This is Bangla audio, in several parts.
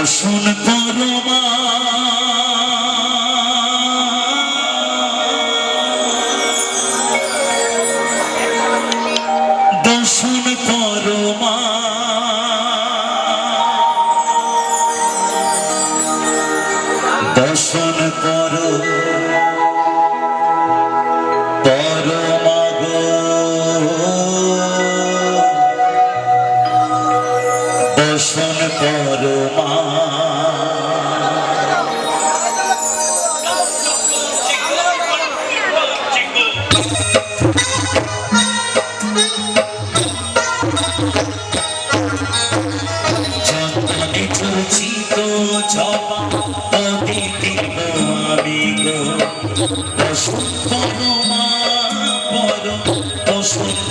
শাসন করো মা। দর্শন করো মা। দর্শন করো। দর্শন করো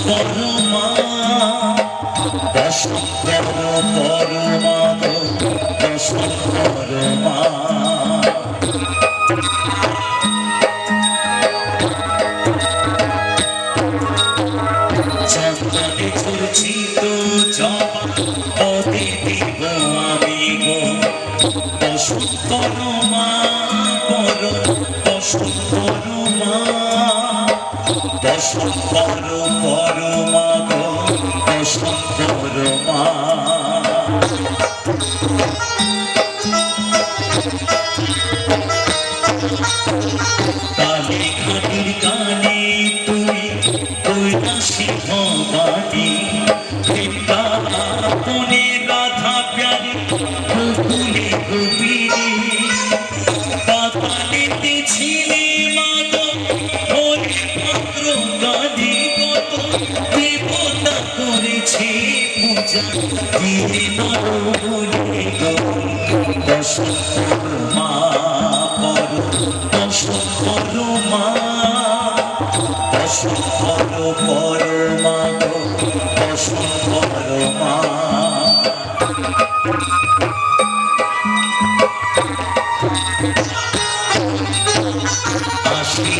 পরমা অসুর পরমা অসুর পরমা চন্দনে চূর্চিত জবা পদে দেব আমি গো। অসুন্দর মা পর অসুন্দর মা। অসুন্দর পরমা মা। ভবানী বৃন্দাবনে রাধা প্যারে গোকুলে গোপিনী পাতালেতে ছিলে মানব হরি ভদ্র গানে কত, দেবতা করেছে পূজা। দিলে নর বলে গো বসন্ত মা পর বসন্ত মা বসন্ত পর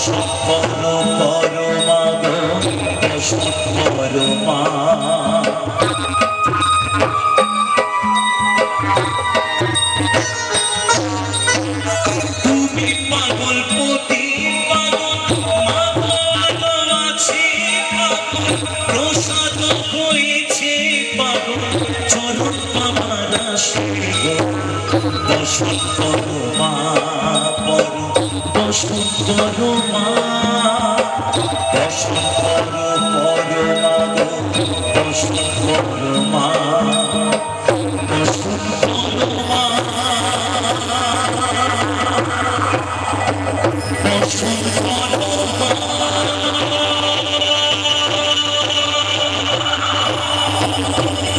বসন্তর পর মা গো বসন্তর মা। তুমি পাগল পতি প্রসাদ হয়েছে পাগল, চরণ পাবার আসে গো বসন্তর মা। পর বসন্তর মা বসন্তর পর মা গো বসন্তর মা।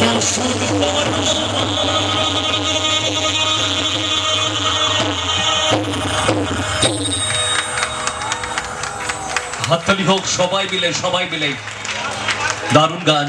বসন্তর হাততালি হোক সবাই মিলে সবাই মিলে দারুণ গান।